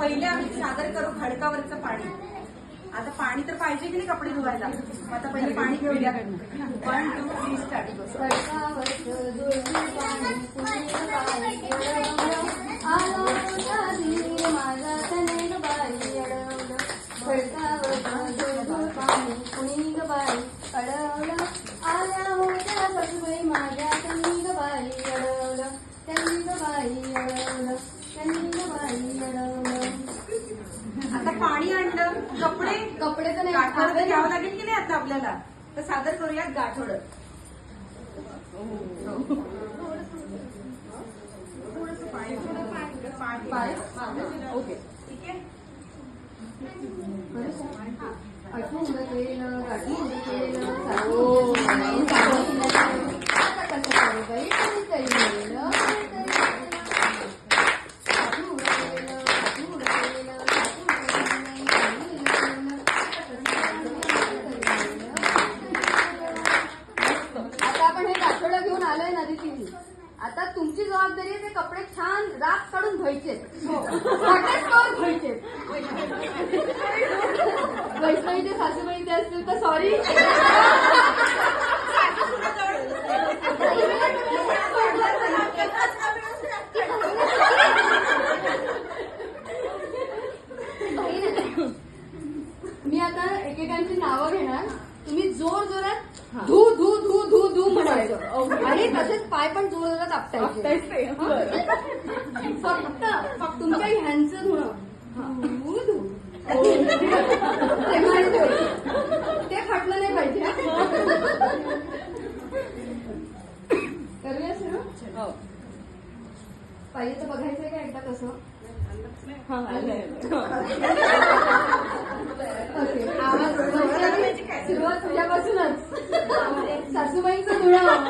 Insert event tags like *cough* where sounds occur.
पहिले आम्ही सादर करू खडकावरचं पाणी. आता पाणी तर पाहिजे की नाही कपडे धुवायला? आता पहिले पाणी घेऊया. वन टू थ्री स्टार्ट आता पाणी आणलं कपडे? कपडे तर नाही. गाठोडं घ्यावं लागेल की नाही आता आपल्याला? तर सादर करूया गाठोडं. ओके. ठीक आहे गाठून गेलं आता तुमची जबाबदारी आहे ते कपडे छान राख काढून धुवायचे. वाटेत धुवायचे. वैष्णवीचे सासूबाई ते असतील तर सॉरी मी आता एकेकांची नावं घेणार. तुम्ही जोर जोरात धू धू धू धू धू म्हणायचं आणि तसेच पाय पण जोर आपटायचे हं? फक्त फक्त तुमच्या ह्यांचं धुणं. धू धू ते फाटलं नाही पाहिजे हं? करूया सर पाहिजे तर बघायचंय का एकदा कसं *laughs* आवाज सुरुवात तुझ्यापासूनच. सासूबाईंचं धुणं.